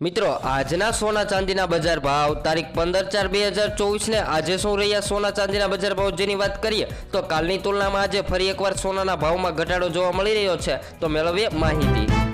મિત્રો, આજના સોના ચાંદીના બજાર ભાવ તારીખ પંદર ચાર બે હજાર ચોવીસને આજે શું રહ્યા સોના ચાંદીના બજાર ભાવ? જેની વાત કરીએ, તો કાલની તુલનામાં આજે ફરી એકવાર સોનાના ભાવમાં ઘટાડો જોવા મળી રહ્યો છે. તો મેળવીએ માહિતી.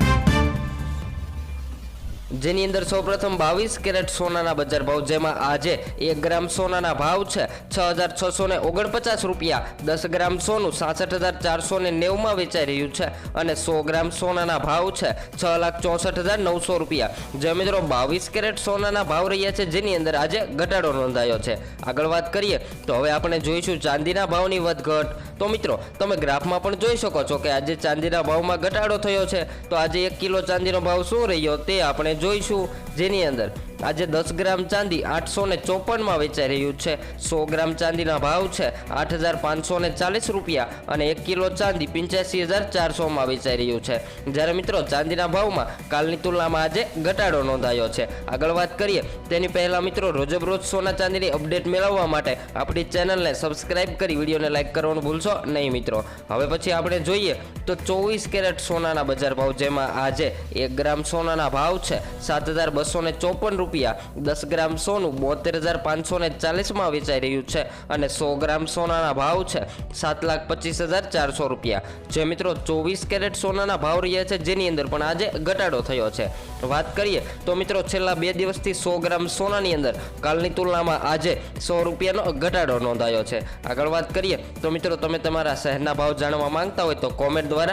જેની અંદર સૌપ્રથમ બાવીસ કેરેટ સોનાના બજાર ભાવ, જેમાં આજે એક ગ્રામ સોનાના ભાવ છે છ હજાર છસો ને ઓગણપચાસ રૂપિયા. દસ ગ્રામ સોનું સાસઠ હજાર ચારસો ને નેવુંમાં વેચાઈ રહ્યું છે અને સો ગ્રામ સોનાના ભાવ છે છ લાખ ચોસઠ હજાર નવસો રૂપિયા. જે મિત્રો બાવીસ કેરેટ સોનાના ભાવ રહ્યા છે, જેની અંદર આજે ઘટાડો નોંધાયો છે. આગળ વાત કરીએ તો હવે આપણે જોઈશું ચાંદીના ભાવની વધઘટ. તો મિત્રો, તમે ગ્રાફમાં પણ જોઈ શકો છો કે આજે ચાંદીના ભાવમાં ઘટાડો થયો છે. તો આજે એક કિલો ચાંદીનો ભાવ શું રહ્યો તે આપણે જોઈશું. જેની અંદર આજે દસ ગ્રામ ચાંદી આઠસો ને ચોપનમાં વેચાઈ રહ્યું છે. સો ગ્રામ ચાંદીના ભાવ છે આઠ હજાર પાંચસો ને ચાલીસ રૂપિયા અને એક કિલો ચાંદી પંચ્યાસી હજાર ચારસોમાં વેચાઈ રહ્યું છે. જ્યારે મિત્રો ચાંદીના ભાવમાં કાલની તુલનામાં આજે ઘટાડો નોંધાયો છે. આગળ વાત કરીએ તેની પહેલાં મિત્રો રોજબરોજ સોના ચાંદીની અપડેટ મેળવવા માટે આપણી ચેનલને સબસ્ક્રાઇબ કરી વિડીયોને લાઇક કરવાનું ભૂલશો નહીં મિત્રો. હવે પછી આપણે જોઈએ તો ચોવીસ કેરેટ સોનાના બજાર ભાવ, જેમાં આજે એક ગ્રામ સોનાના ભાવ છે સાત હજાર બસો ને ચોપન રૂપિયા દસ ગ્રામ સોનું બોતેર હજાર પાંચસો ને ચાલીસમાં વેચાઈ રહ્યું છે અને સો ગ્રામ સોનાના ભાવ છે સાત લાખ પચીસ હજાર ચારસો રૂપિયા. જે મિત્રો ચોવીસ કેરેટ સોનાના ભાવ રહ્યા છે, જેની અંદર પણ આજે ઘટાડો થયો છે. વાત કરીએ તો મિત્રો છેલ્લા બે દિવસથી સો ગ્રામ સોનાની અંદર કાલની તુલનામાં આજે સો રૂપિયાનો ઘટાડો નોંધાયો છે. આગળ વાત કરીએ તો મિત્રો તમે તમારા શહેરના ભાવ જાણવા માંગતા હોય તો કોમેન્ટ દ્વારા